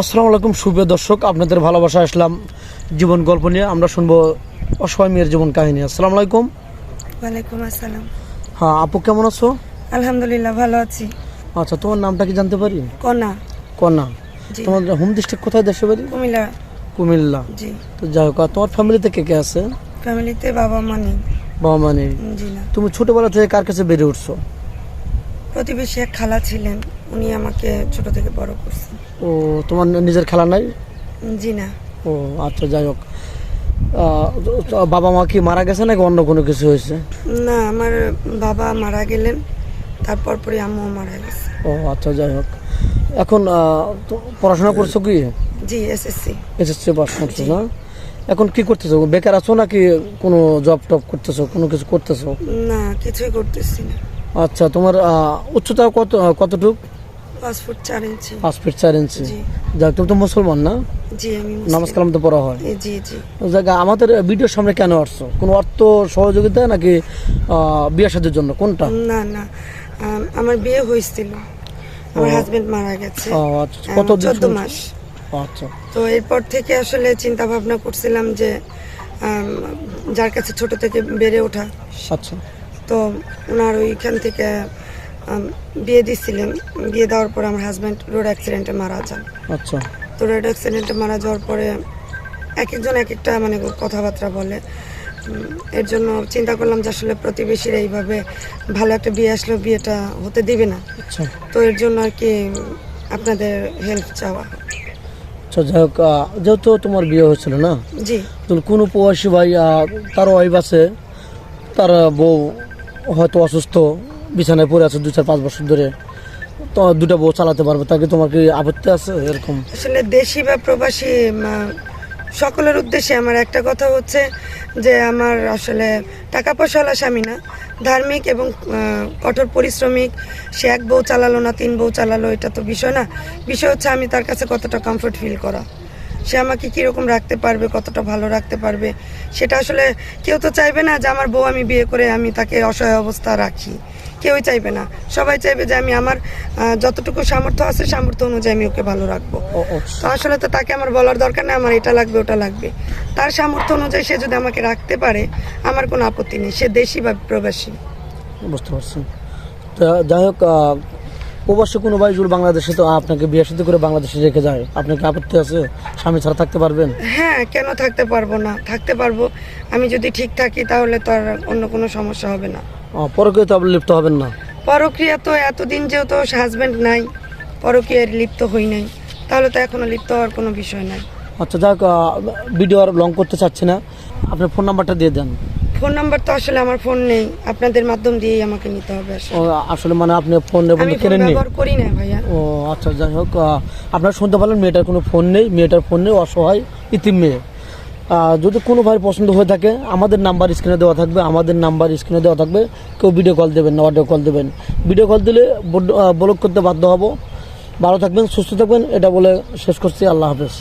আসসালামু আলাইকুম শুভ দর্শক আপনাদের ভালোবাসা আসলাম জীবন গল্প নিয়ে। আমরা শুনব অসহায় মেয়ের জীবন কাহিনী। আসসালামু আলাইকুম। ওয়ালাইকুম আসসালাম। হ্যাঁ আপু কেমন আছো? আলহামদুলিল্লাহ ভালো আছি। আচ্ছা তোমার নামটা কি জানতে পারি? কনা। কন্যা জি। তোমার হোম ডিস্ট্রিক্ট কোথায় দেশে বাড়ি? কুমিল্লা। কুমিল্লা। জি। তো যাই হোক আর তোমার ফ্যামিলিতে কে কে আছে? ফ্যামিলিতে বাবা মা নেই। বাবা মা নেই। জি না। তুমি ছোটবেলা থেকে কার কাছে বেড়ে উঠছো? প্রতিবেশী এক খালা ছিলেন উনি আমাকে ছোট থেকে বড় করছেন। ও তোমার নিজের খেলা নাই? জি না। ও আচ্ছা যাই হোক। আহ, তো বাবা মা কি মারা গেছে নাকি অন্য কোনো কিছু হয়েছে? না আমার বাবা মারা গেলেন তারপর পরে আম্মু মারা গেছে। ও আচ্ছা যাই হোক। এখন আহ, তো পড়াশোনা করছ কি? জি এসএসসি এসএসসি পাস করছ না? এখন কি করতেছো? বেকার আছো নাকি কোনো জব টব করতেছো? কোনো কিছু করতেছো? না কিছুই করতেছি না। আচ্ছা তোমার উচ্চতা কত কতটুক? পাঁচ ফুট চার ইঞ্চি। পাঁচ ফিট চার ইঞ্চি। জি। যাক তুমি তো মুসলমান না? জি আমি মুসলিম। নামাজ কালাম তো পড়া হয়। জি জি। যাক আমাদের ভিডিওর সামনে কেন আসছো? কোনো অর্থ সহযোগিতা নাকি বিয়ে জন্য? কোনটা? না না। আমার বিয়ে হয়েছিল। আমার। হাজবেন্ড মারা গেছে। আচ্ছা কত চোদ্দ মাস। আচ্ছা। তো এরপর থেকে আসলে চিন্তা ভাবনা করছিলাম যে যার কাছে ছোট থেকে বেড়ে ওঠা। আচ্ছা। তো ওনার ওইখান থেকে বিয়ে দিচ্ছিলেন বিয়ে দেওয়ার পর আমার হাজব্যান্ড রোড অ্যাক্সিডেন্টে মারা যান। আচ্ছা। তো রোড অ্যাক্সিডেন্টে মারা যাওয়ার পরে এক একজন এক একটা মানে কথাবার্তা বলে। এর জন্য চিন্তা করলাম যে আসলে প্রতিবেশীরা এইভাবে ভালো একটা বিয়ে আসলো বিয়েটা হতে দিবে না। আচ্ছা। তো এর জন্য আর কি আপনাদের হেল্প চাওয়া আচ্ছা যাই হোক যেহেতু তোমার বিয়ে হয়েছিল না জি। কোনো প্রবাসী ভাই তার ওয়াইফ আছে তার বউ হয়তো অসুস্থ, বিছানায় পড়ে আছে দু চার পাঁচ বছর ধরে, তো দুটা বউ চালাতে পারবে, তাকে তোমার কি আপত্তি আছে এরকম? আসলে দেশি বা প্রবাসী সকলের উদ্দেশ্যে আমার একটা কথা হচ্ছে যে আমার আসলে টাকা পয়সাওয়ালা স্বামী না। ধার্মিক এবং কঠোর পরিশ্রমিক, সে এক বউ চালালো না, তিন বউ চালালো, এটা তো বিষয় না। বিষয় হচ্ছে আমি তার কাছে কতটা কমফোর্ট ফিল করা। সে আমাকে কীরকম রাখতে পারবে কতটা ভালো রাখতে পারবে সেটা আসলে কেউ তো চাইবে না যে আমার বউ আমি বিয়ে করে আমি তাকে অসহায় অবস্থা রাখি। কেউই চাইবে না। সবাই চাইবে যে আমি আমার যতটুকু সামর্থ্য আছে সামর্থ্য অনুযায়ী আমি ওকে ভালো রাখব। তো আসলে তো তাকে আমার বলার দরকার নেই আমার এটা লাগবে ওটা লাগবে। তার সামর্থ্য অনুযায়ী সে যদি আমাকে রাখতে পারে আমার কোনো আপত্তি নেই। সে দেশি বা প্রবাসী। বুঝতে পারছি। তো যাই হোক প্রবাসী কোনো ভাই যদি বাংলাদেশে তো আপনাকে বিয়ে সাথে করে বাংলাদেশে রেখে যায়। আপনাকে আপত্তি আছে? স্বামী ছাড়া থাকতে পারবেন? হ্যাঁ কেন থাকতে পারব না? থাকতে পারব। আমি যদি ঠিক থাকি তাহলে তো আর অন্য কোনো সমস্যা হবে না। পরকে তো আপনি লিপ্ত হবেন না। পরক্রিয়া তো এতদিন যেহেতু হাজব্যান্ড নাই পরক্রিয়ায় লিপ্ত হই নাই তাহলে তো এখনও লিপ্ত হওয়ার কোনো বিষয় নাই। আচ্ছা যাক ভিডিও আর লং করতে চাচ্ছি না। আপনার ফোন নাম্বারটা দিয়ে দেন। ফোন নাম্বার তো আসলে আমার ফোন নেই। আপনাদের মাধ্যম দিয়েই আমাকে নিতে হবে আসলে। ও, আসলে মানে আপনি ফোন বন্ধু ফোন কেনেননি ব্যবহার করি না ভাইয়া। ও আচ্ছা যাই হোক আপনারা শুনতে পারলেন মেয়েটার কোনো ফোন নেই মেয়েটার ফোন নেই অসহায় ইতিম মেয়ে। যদি কোনো ভাই পছন্দ হয়ে থাকে আমাদের নাম্বার স্ক্রিনে দেওয়া থাকবে আমাদের নাম্বার স্ক্রিনে দেওয়া থাকবে কেউ ভিডিও কল দেবেন না অডিও কল দেবেন। ভিডিও কল দিলে ব্লক করতে বাধ্য হব। ভালো থাকবেন সুস্থ থাকবেন এটা বলে শেষ করছি আল্লাহ হাফেজ।